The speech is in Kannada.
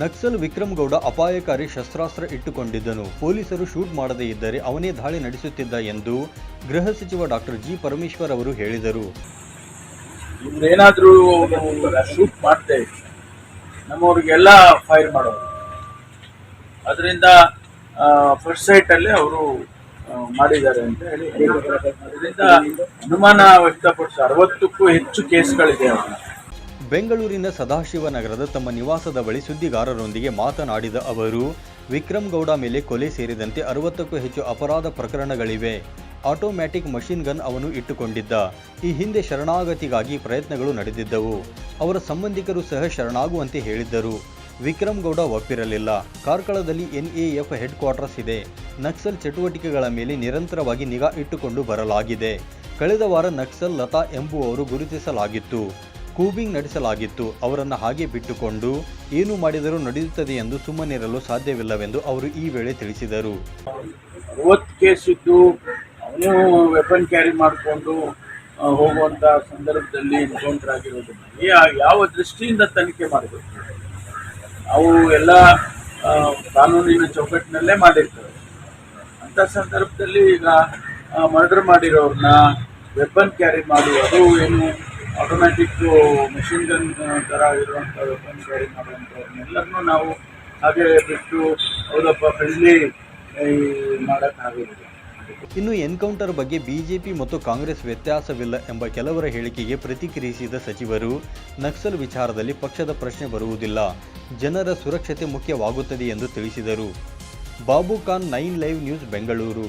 ನಕ್ಸಲ್ ವಿಕ್ರಮ್ ಗೌಡ ಅಪಾಯಕಾರಿ ಶಸ್ತ್ರಾಸ್ತ್ರ ಇಟ್ಟುಕೊಂಡಿದ್ದನು. ಪೊಲೀಸರು ಶೂಟ್ ಮಾಡದೇ ಇದ್ದರೆ ಅವನೇ ದಾಳಿ ನಡೆಸುತ್ತಿದ್ದ ಎಂದು ಗೃಹ ಸಚಿವ ಡಾಕ್ಟರ್ ಜಿ. ಪರಮೇಶ್ವರ್ ಅವರು ಹೇಳಿದರು. ಏನಾದರೂ ಶೂಟ್ ಮಾಡ್ತೇವೆ ನಮ್ಮವ್ರಿಗೆಲ್ಲ ಫೈರ್ ಮಾಡೋರು. ಅದರಿಂದ ಫಸ್ಟ್ ಸೈಟ್ ಅಲ್ಲಿ ಅವರು ಮಾಡಿದ್ದಾರೆ ಅಂತ ಹೇಳಿ ಅದರಿಂದ ಅನುಮಾನ ವ್ಯಕ್ತಪಡಿಸ ಅರವತ್ತಕ್ಕೂ ಹೆಚ್ಚು ಕೇಸ್ಗಳಿದೆ ಅವ್ರನ್ನ. ಬೆಂಗಳೂರಿನ ಸದಾಶಿವನಗರದ ತಮ್ಮ ನಿವಾಸದ ಬಳಿ ಸುದ್ದಿಗಾರರೊಂದಿಗೆ ಮಾತನಾಡಿದ ಅವರು ವಿಕ್ರಮ್ ಗೌಡ ಮೇಲೆ ಕೊಲೆ ಸೇರಿದಂತೆ ಅರವತ್ತಕ್ಕೂ ಹೆಚ್ಚು ಅಪರಾಧ ಪ್ರಕರಣಗಳಿವೆ. ಆಟೋಮ್ಯಾಟಿಕ್ ಮಷಿನ್ ಗನ್ ಅವನು ಇಟ್ಟುಕೊಂಡಿದ್ದ. ಈ ಹಿಂದೆ ಶರಣಾಗತಿಗಾಗಿ ಪ್ರಯತ್ನಗಳು ನಡೆದಿದ್ದವು. ಅವರ ಸಂಬಂಧಿಕರು ಸಹ ಶರಣಾಗುವಂತೆ ಹೇಳಿದ್ದರು. ವಿಕ್ರಮ್ ಗೌಡ ಒಪ್ಪಿರಲಿಲ್ಲ. ಕಾರ್ಕಳದಲ್ಲಿ ಎನ್ಎಎಫ್ ಹೆಡ್ ಕ್ವಾರ್ಟರ್ಸ್ ಇದೆ. ನಕ್ಸಲ್ ಚಟುವಟಿಕೆಗಳ ಮೇಲೆ ನಿರಂತರವಾಗಿ ನಿಗಾ ಇಟ್ಟುಕೊಂಡು ಬರಲಾಗಿದೆ. ಕಳೆದ ವಾರ ನಕ್ಸಲ್ ಲತಾ ಎಂಬುವವರು ಗುರುತಿಸಲಾಗಿತ್ತು. ಕೂಬಿಂಗ್ ನಡೆಸಲಾಗಿತ್ತು. ಅವರನ್ನು ಹಾಗೆ ಬಿಟ್ಟುಕೊಂಡು ಏನು ಮಾಡಿದರೂ ನಡೆಯುತ್ತದೆ ಎಂದು ಸುಮ್ಮನಿರಲು ಸಾಧ್ಯವಿಲ್ಲವೆಂದು ಅವರು ಈ ವೇಳೆ ತಿಳಿಸಿದರು. ಅವನು ವೆಪನ್ ಕ್ಯಾರಿ ಮಾಡಿಕೊಂಡು ಹೋಗುವಂತ ಸಂದರ್ಭದಲ್ಲಿ ಎನ್ಕೌಂಟರ್ ಆಗಿರೋದನ್ನ ಯಾವ ದೃಷ್ಟಿಯಿಂದ ತನಿಖೆ ಮಾಡಬೇಕು ಅವು ಎಲ್ಲ ಕಾನೂನಿನ ಚೌಕಟ್ಟಿನಲ್ಲೇ ಮಾಡಿರ್ತವೆ. ಅಂತ ಸಂದರ್ಭದಲ್ಲಿ ಈಗ ಮರ್ಡರ್ ಮಾಡಿರೋರ್ನ ವೆಪನ್ ಕ್ಯಾರಿ ಮಾಡುವುದು ಏನು ಆಟೋಮ್ಯಾಟಿಕ್ ಮೆಷಿನ್ ಗನ್ ಥರ ಇರುವಂಥ ವೆಪನ್ಸ್ ರೆಡಿ ಮಾಡುವಂಥವ್ರನ್ನೆಲ್ಲರನ್ನೂ ನಾವು ಹಾಗೆ ಬಿಟ್ಟು ಅವರಪ್ಪ ಫ್ರೆಂಡ್ಲಿ ಮಾಡೋಕ್ಕಾಗೋದಿಲ್ಲ ಇನ್ನು ಎನ್ಕೌಂಟರ್ ಬಗ್ಗೆ ಬಿಜೆಪಿ ಮತ್ತು ಕಾಂಗ್ರೆಸ್ ವ್ಯತ್ಯಾಸವಿಲ್ಲ ಎಂಬ ಕೆಲವರ ಹೇಳಿಕೆಗೆ ಪ್ರತಿಕ್ರಿಯಿಸಿದ ಸಚಿವರು, ನಕ್ಸಲ್ ವಿಚಾರದಲ್ಲಿ ಪಕ್ಷದ ಪ್ರಶ್ನೆ ಬರುವುದಿಲ್ಲ. ಜನರ ಸುರಕ್ಷತೆ ಮುಖ್ಯವಾಗುತ್ತದೆ ಎಂದು ತಿಳಿಸಿದರು. Babu Khan nine live news Bengaluru.